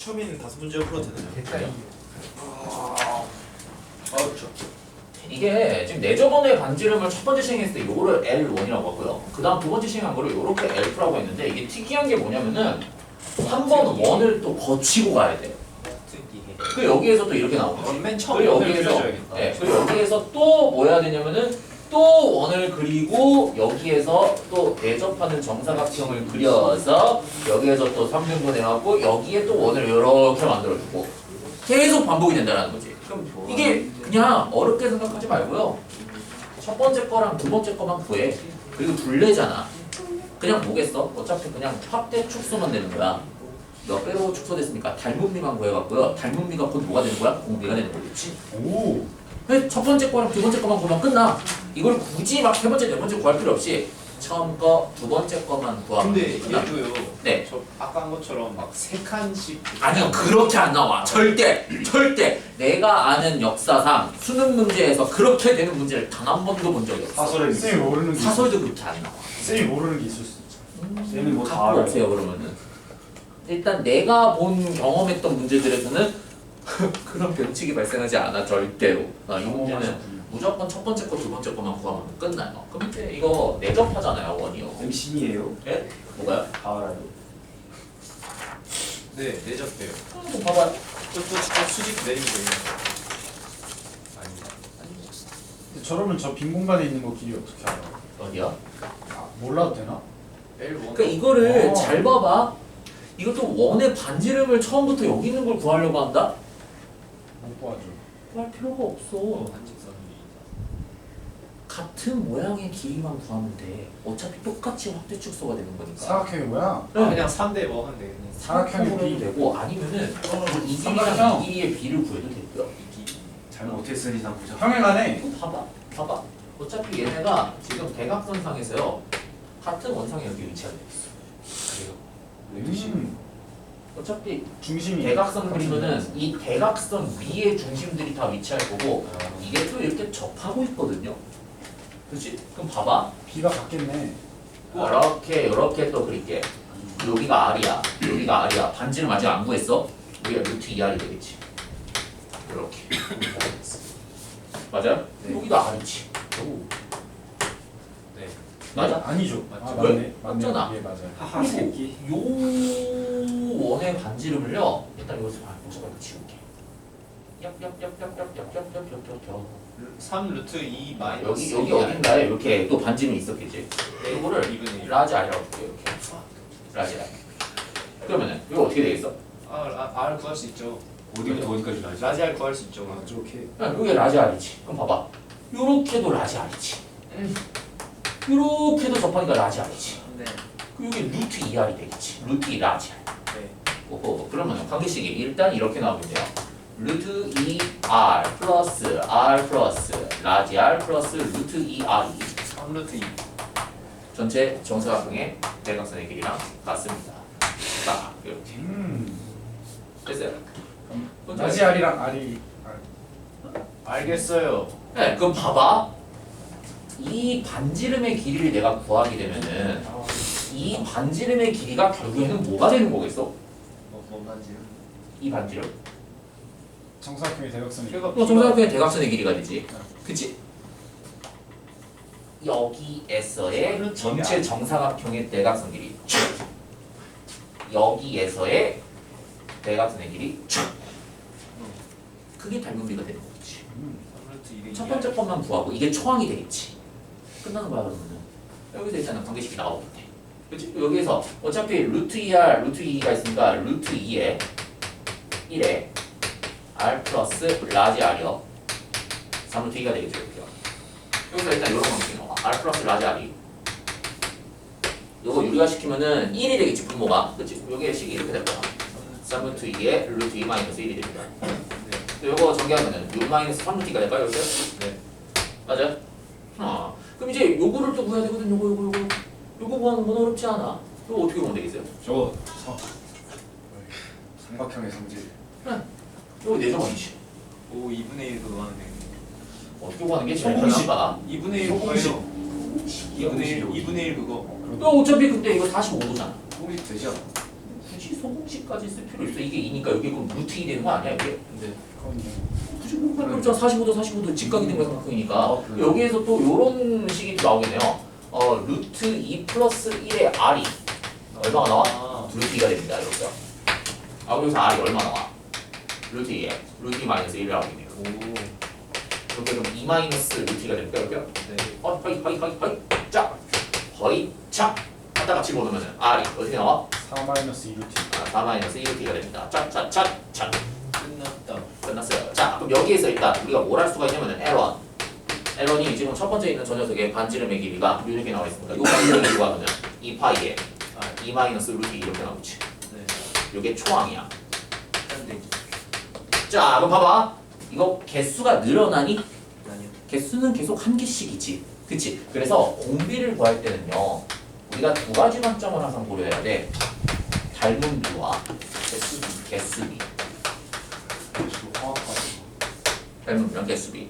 처음에 있는 다섯 문제 풀어도 되나요? 아, 그렇죠. 이게 지금 네 내저번에 반지름을 첫 번째 시행했을 때 요거를 L1이라고 하고요. 그 다음 두 번째 시행한 거를 요렇게 L2라고 했는데 이게 특이한 게 뭐냐면은 한 번 원을 또 거치고 가야 돼. 그 여기에서 또 이렇게 거지. 맨그 처음에 원을 여기에서. 네, 그 여기에서 또 뭐 해야 되냐면은 또 원을 그리고 여기에서 또 대접하는 정사각형을 그려서 여기에서 또 3등분 해갖고 여기에 또 원을 이렇게 만들어주고 계속 반복이 된다는 거지. 그럼 이게 그냥 어렵게 생각하지 말고요. 첫 번째 거랑 두 번째 거만 구해. 그리고 둘레잖아. 그냥 뭐겠어? 어차피 그냥 확대 축소만 되는 거야. 몇 배로 축소됐으니까 닮은미만 구해갖고요. 닮은미가 곧 뭐가 되는 거야? 공비가 되는 거겠지. 오. 그래서 첫 번째 거랑 두 번째 거만 구하면 끝나. 이걸 굳이 막 세 번째, 네 번째 구할 필요 없이 처음 거, 두 번째 거만 구하면 근데 끝나. 얘도요. 네. 저 아까 한 것처럼 막 세 칸씩. 아니요 그렇게 안 나와 절대 절대 내가 아는 역사상 수능 문제에서 그렇게 되는 문제를 단 한 번도 본 적이 없어 사설에 쌤이 모르는 게 사설도 그렇게 안 나와 쌤이 모르는 게 있을 수 있죠. 쌤이 뭐다 갖고 알아요. 없어요 그러면은 일단 내가 본 경험했던 문제들에서는 그런 변칙이 발생하지 않아 절대로 아, 이 문제는 무조건 첫 번째 거 두 번째 거만 구하면 끝나요 이제 이거 내접하잖아요 원이요 MC이에요. 예? 뭐가요? 다 알아요. 네, 내접해요. 음, 봐봐요 또또 진짜 수직 내리면 돼요. 근데 저러면 저 빈 공간에 있는 거 길이 어떻게 알아요? 어디야? 아, 몰라도 되나? L1. 그러니까 이거를 어. 잘 봐봐. 이것도 원의 반지름을 처음부터 여기 있는 걸 구하려고 한다? 못 봐줘. 구할 필요가 없어. 한직선이. 같은 모양의 길이만 구하면 돼. 어차피 똑같이 확대 축소가 되는 거니까. 사각형이 뭐야? 아, 그냥 3대 뭐 하면 되겠네. 해도 비. 되고 아니면은 이 길이랑 삼각형. 이 길이의 비를 구해도 되고요. 잘못했으니 나 보자. 평행하네. 이거 봐봐. 봐봐. 어차피 얘네가 지금 대각선상에서요. 같은 원상에 여기 위치하게 돼 있어. 그래요. 음. 어차피 중심이 대각선 그리면은 이 대각선 위에 중심들이 다 위치할 거고 이게 또 이렇게 접하고 있거든요. 그렇지? 그럼 봐봐. 비가 같겠네. 이렇게 이렇게 또 그릴게. 여기가 R이야. 여기가 R이야. 반지름 아직 안 구했어. 여기가 루트 2R이 되겠지. 이렇게. 맞아요? 네. 여기도 R이지. 오. 네. 맞아? 아니죠. 맞죠. 아, 왜? 맞네. 맞잖아. 예, 맞아요. 하하 새끼. 요 원의 반지름을요. 일단 이것을 봐. 여기서 말고 지울게. 얍얍얍얍얍얍얍얍얍얍 3 루트 2 마이너스. 여기 여기 어딘가에 이렇게 또 반지름이 있었겠지. 네, 이거를 2분의 1. 라지 R이라고 볼게요. 이렇게. 라지 R. 그러면은 이거 어떻게 되겠어? 아, 아, R 구할 수 있죠. 어디부터 어디까지 나지? 라지 R 구할 수 있죠. 아, 저렇게. 야, 여기 라지 R이지. 그럼 봐봐. 요렇게도 라지 R이지. 음. 요렇게도 접하니까 라지 R이지. 네. 그 여기 루트 2R이 되겠지. 루트 2 라지. 네. 오호, 그러면 관계식이 일단 이렇게 나오면 돼요. 루트 2R 플러스 R 플러스 라지 R 플러스 루트 2R이 3 루트 2. 전체 정사각형의 대각선의 길이랑 같습니다. 딱 이렇게 음. 됐어요. 라지 R이랑 R이 R. 알겠어요. 네, 그럼 봐봐. 이 반지름의 길이를 내가 구하게 되면은 아, 이 반지름의 길이가 결국에는 뭐가 되는 거겠어? 뭐, 뭔 반지요? 이 반지름? 정사각형의 대각선이. 어, 정사각형의 대각선의 길이가 되지. 그치? 여기에서의. 전체 정사각형의 대각선 길이 쭉. 여기에서의 대각선의 길이 쭉. 그게 닮은비가 되는 거지. 음. 3 루트 2가 첫 번째 것만 구하고 이게 초항이 되겠지. 끝나는 거야 그러면은. 여기서 있잖아 관계식이 나오면 돼. 그치? 여기에서 어차피 루트 2R, 루트 2가 있으니까 루트 2에 1에 R 플러스 라지 R이요. 3루트 2가 되겠죠 이렇게요. 여기서 일단 이런 방식이 나와. R 플러스 라지 R이. 요거 유리화 시키면은 1이 되겠지 분모가. 그치? 여기에 식이 이렇게 될 거야. 3루트 2에 루트 2 마이너스 1이 됩니다. 네. 요거 정리하면은 6 마이너스 3루트가 될까요? 이렇게? 네. 맞아요? 어. 그럼 이제 요거를 또 구해야 되거든. 요거 요거 요거. 요거 구하는 건 어렵지 않아. 요거 어떻게 보면 되겠어요? 저거 성. 삼각형의 성질. 요거 네 내정원이지. 오 2분의 1 그거 하면 되겠네. 어떻게 구하는 게 제일 소공식. 편한가? 2분의 1 소공식. 그거요. 2분의 1 2분의 1 그거. 요 어차피 근데 이거 45도잖아. 공식 않아? 굳이. 소공식까지 쓸 필요 있어 이게 2니까 여기 그럼 루트 2 되는 거 아니야 이게? 그럼요. 굳이 그렇죠 45도 45도 직각이 된 거니까 아? 여기에서 또 요런 식이 또 나오겠네요 어 루트 2 플러스 1의 R이 얼마가 나와? 아, 루트 2가 됩니다 이렇게 아 그래서 R이 얼마 나와? 루트 2에 루트 2 마이너스 1을 하고 있네요 오, 그렇게 그럼 2 마이너스 루트 2가 됩니까 이렇게? 네. 어, 허이 허이 허이 허이 짝 허이 착 갖다가 집어넣으면 R이 어떻게 나와? 4 마이너스 2루트. 아, 4 마이너스 1루트가 됩니다 짝짝짝짝 끝났다. 끝났어요 자 그럼 여기에서 일단 우리가 뭘 할 수가 있냐면은 L1 L1이 지금 첫 번째 있는 저 녀석의 반지름의 길이가 이렇게 나와 있습니다 요 길이가 하면 2파이에 아, 2 마이너스 루트 2 이렇게 나오지 네. 요게 초항이야 자 그럼 봐봐 이거 개수가 늘어나니? 아니요. 개수는 계속 한 개씩이지. 그치? 그래서 공비를 구할 때는요. 우리가 두 가지 관점을 항상 고려해야 돼. 닮은 비와 개수비. 개수비. 닮은 비랑 개수비.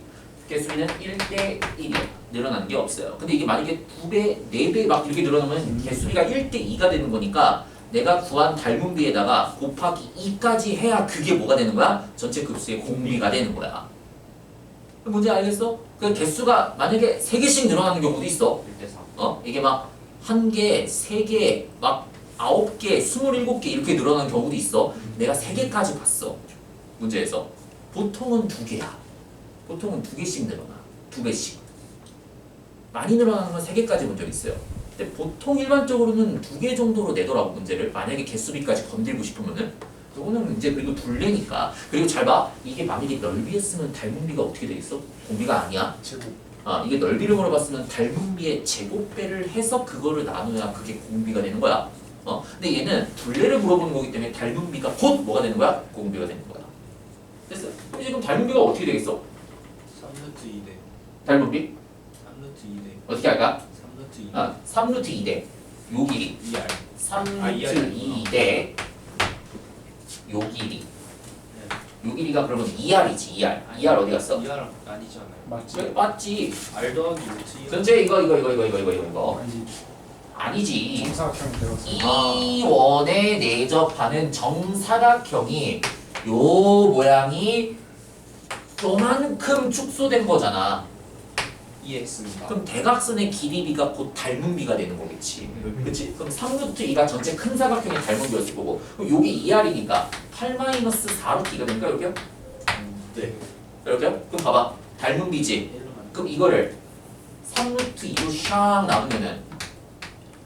개수비는 1대 1이야. 늘어나는 게 없어요. 근데 이게 만약에 두 배, 네배막 이렇게 늘어나면 개수비가 1대 2가 되는 거니까 내가 구한 닮은 비에다가 곱하기 2까지 해야 그게 뭐가 되는 거야? 전체 급수의 공비가 되는 거야. 뭔지 알겠어? 그 개수가 만약에 세 개씩 늘어나는 경우도 있어. 1대 4. 어? 이게 막 한 개, 세 개, 막 아홉 개, 스물일곱 개 이렇게 늘어나는 경우도 있어. 내가 세 개까지 봤어. 문제에서 보통은 두 개야. 보통은 두 개씩 늘어나. 두 개씩. 많이 늘어나는 건 세 개까지 본 적 있어요. 근데 보통 일반적으로는 두 개 정도로 내더라고 문제를. 만약에 개수비까지 건들고 싶으면은 그거는 이제 그리고 둘레니까. 그리고 잘 봐. 이게 만약에 넓이였으면 닮은비가 어떻게 되겠어? 공비가 아니야. 제곱. 아 이게 넓이를 물어봤으면 닮은 비의 제곱배를 해서 그거를 나눠야 그게 공비가 되는 거야. 어 근데 얘는 둘레를 물어보는 거기 때문에 닮은 비가 곧 뭐가 되는 거야? 공비가 되는 거야. 됐어. 그럼 지금 닮은 비가 어떻게 되겠어? 3루트 2대. 닮은 비 3루트 2대. 어떻게 할까? 3루트 2대. 아 3루트 2대 요 길이 2R. 3루트 아, 이 알이구나. 2대 요 길이 요 길이가 그러면 2R이지 2R 2R 어디 갔어? 2R 아니잖아요. 맞지? 왜 맞지? R 더하기 루트 2. 전체 이거 이거 이거 이거 이거 이거 이거 아니지. 아니지 정사각형 배웠어. 이 원에 내접하는 정사각형이 요 모양이 요만큼 축소된 거잖아. 2X입니다. 그럼 대각선의 길이비가 곧 닮은 비가 되는 거겠지. 그치? 그럼 3루트 2가 전체 큰 사각형의 닮은 비였을 거고 그럼 요게 2R이니까 8 마이너스 4루트 2가 되니까 이렇게요? 네. 이렇게요? 그럼 봐봐. 닮은 비지. 1로만. 그럼 이거를 3루트 2로 샥 나누면은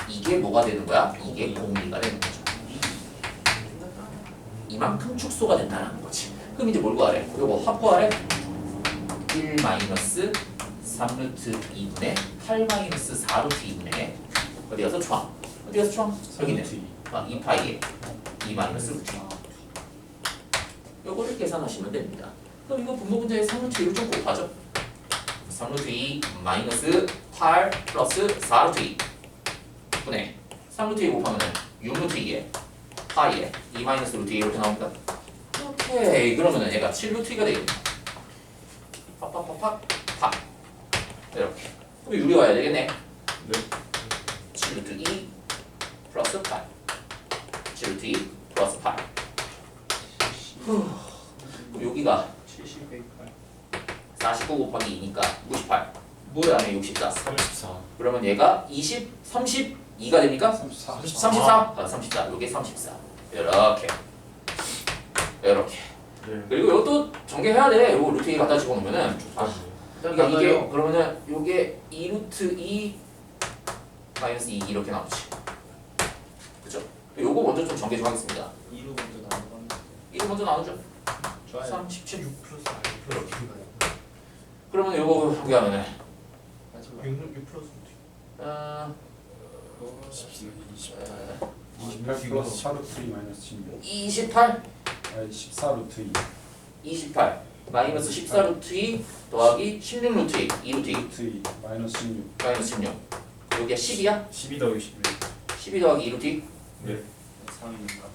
이게 뭐가 되는 거야? 이게 공비가 되는 거죠. 이만큼 축소가 된다는 거지. 그럼 이제 뭘 구하래? 요거 합 구하래? 1 마이너스 3루트 2분의 8 마이너스 4루트 2분의 어디 가서 초항? 어디 가서 초항? 여기 있네. 3루트 2. 아, 2파이에 2 마이너스 루트 2. 요거를 계산하시면 됩니다. 그럼 이거 분모 문제의 3루트 2를 좀 곱하죠. 3루트 2 마이너스 8 플러스 4루트 2 분의 3루트 2 곱하면은 6루트 2에 파이에 2 마이너스 루트 2 이렇게 나옵니다. 오케이 그러면은 얘가 7루트 2가 되겠네. 팍팍팍팍 팍 이렇게. 그럼 유리 와야 되겠네. 네. 7루트 2 플러스 8 7루트 2 플러스 8 그럼 여기가 70 빼기 8. 49 곱하기 2니까 98 그 다음에 64 34 그러면 얘가 20, 32가 됩니까? 34. 34? 아, 34 요게 34 이렇게. 이렇게. 네. 그리고 이것도 전개해야 돼. 요거 루트 2 갖다 집어넣으면은. 아, 그러니까 이게. 그러면은 요게 2 루트 2 마이너스 2 이렇게 나오지 그죠? 요거 먼저 좀 전개 좀 하겠습니다 2로 먼저 나누면 1을 먼저 나누죠 좋아요. 37 6 플러스 R 플러스 그러면 요거 마지막 6, 6 플러스 어, 20, 20. 어, 28 플러스 4루트 2 마이너스 16. 28 아니 14루트 2. 28 마이너스 14 루트 2 더하기 16 루트 2 2 루트 2 루트 2 마이너스 16. 마이너스 16 여기가 10이야? 12 더하기 11 12 더하기 2 루트 2 네 3이니까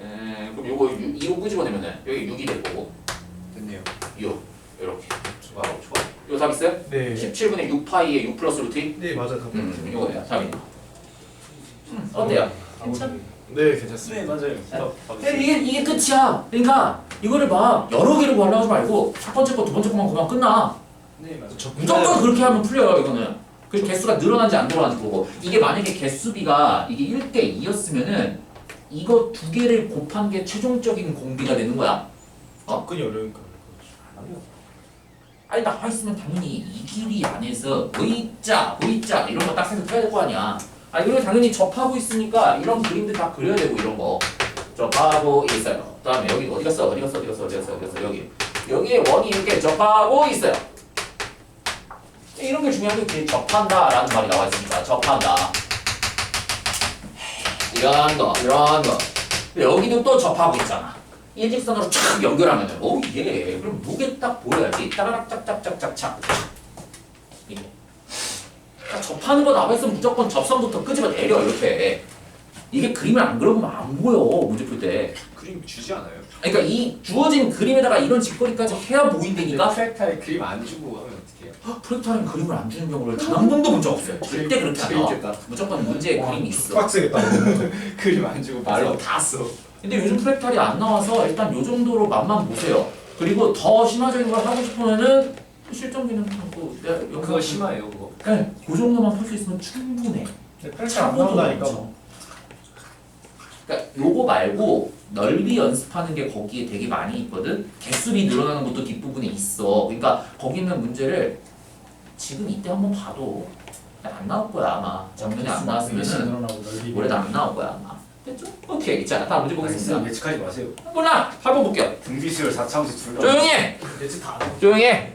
에, 그럼 요거 6, 2호 끄집어내면 은 여기 6이 될 거고 됐네요. 6 이렇게 좋아, 좋아. 이거 답 있어요? 네. 17분의 6파이에 6 플러스 루트 2 네 맞아 답. 음, 이거네요 답이네 음, 어때요? 괜찮? 네 괜찮습니다. 맞아요. 근데 이게 이게 끝이야. 그러니까 이거를 막 여러 개를 구하려고 하지 말고 첫 번째 거, 두 번째 거만 구하면 끝나. 네 맞아요. 무조건 그렇게 하면 풀려요 이거는. 그 개수가 늘어난지 안 늘어난지 보고 이게 만약에 개수비가 이게 1대 2였으면은 이거 두 개를 곱한 게 최종적인 공비가 되는 거야. 접근이 어려우니까. 아니 나와 있으면 당연히 이 길이 안에서 V자, V자 이런 거 딱 생각해야 될 거 아니야. 아 이거 당연히 접하고 있으니까 이런 그림들 다 그려야 되고 이런 거 접하고 있어요. 그 다음에 여기 어디 갔어? 어디 갔어? 어디 갔어? 어디 갔어? 어디 갔어? 여기 여기에 원이 이렇게 접하고 있어요. 이런 게 중요한 게 접한다 라는 말이 나와 있으니까 접한다. 이런 거, 이런 거. 여기도 또 접하고 있잖아. 일직선으로 쫙 연결하면은 오 예. 그럼 무게 딱 보여야지. 따라락 짝짝짝짝짝. 접하는 거 나와 있으면 무조건 접선부터 끄집어 내려 이렇게. 이게 그림을 안 그려보면 안 보여 문제 풀 때. 그림 주지 않아요? 그러니까 이 주어진 그림에다가 이런 짓거리까지 해야 보인다니까. 프렉탈 그림 안 주고 하면 어떡해요? 프로젝터는 그림을 안 주는 경우를 단 한 번도 본 적 없어요. 절대 그렇게 안 나와. 재밌겠다. 무조건 문제에 그림이 있어. 빡세겠다. 그림 안 주고 말로 다 써. 근데 요즘 프랙탈이 안 나와서 일단 요 정도로 맛만 보세요. 그리고 더 심화적인 걸 하고 싶으면은 뭐 내가 영상 그거 심해요 그거. 네, 그 정도만 풀 수 있으면 충분해. 펼쳐 안 나온다니까 뭐. 그러니까 요거 말고 넓이 연습하는 게 거기에 되게 많이 있거든. 개수비 늘어나는 것도 뒷부분에 있어. 그러니까 거기 있는 문제를 지금 이때 한번 봐도 안 나올 거야 아마. 작년에 안 나왔으면은 넓이. 올해도 안 나올 거야 아마. 됐죠? 오케이. 자 다음 문제 보겠습니다. 예측하지 마세요. 몰라. 8번 볼게요. 등비 수열 4차원수 둘 다. 조용히 해. 예측 다. 조용히 해.